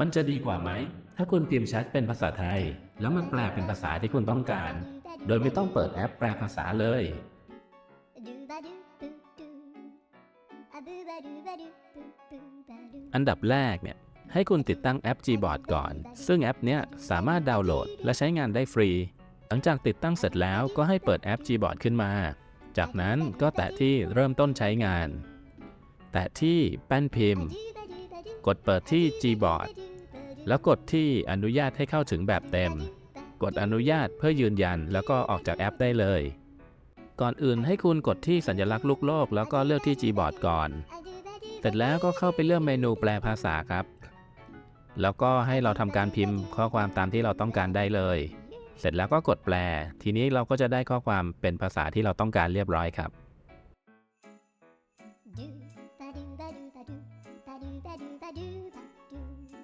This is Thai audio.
มันจะดีกว่าไหม ถ้าคุณพิมพ์แชทเป็นภาษาไทย แล้วมันแปลเป็นภาษาที่คุณต้องการ โดยไม่ต้องเปิดแอปแปลภาษาเลย อันดับแรกเนี่ยให้คุณติดตั้งแอป Gboard ก่อน ซึ่งแอปเนี้ยสามารถดาวน์โหลดและใช้งานได้ฟรี หลังจากติดตั้งเสร็จแล้วก็ให้เปิดแอป Gboard ขึ้นมา จากนั้นก็แตะที่เริ่มต้นใช้งาน แตะที่แป้นพิมพ์ กดเปิดที่ Gboard แล้วกดที่อนุญาตให้เข้าถึงแบบเต็ม กดอนุญาตเพื่อยืนยันแล้วก็ออกจากแอปได้เลย ก่อนอื่นให้คุณกดที่สัญลักษณ์ลูกโลก แล้วก็เลือกที่ Gboard ก่อน เสร็จแล้วก็เข้าไปเลือกเมนูแปลภาษาครับ แล้วก็ให้เราทำการพิมพ์ข้อความตามที่เราต้องการได้เลย เสร็จแล้วก็กดแปล ทีนี้เราก็จะได้ข้อความเป็นภาษาที่เราต้องการเรียบร้อยครับ and do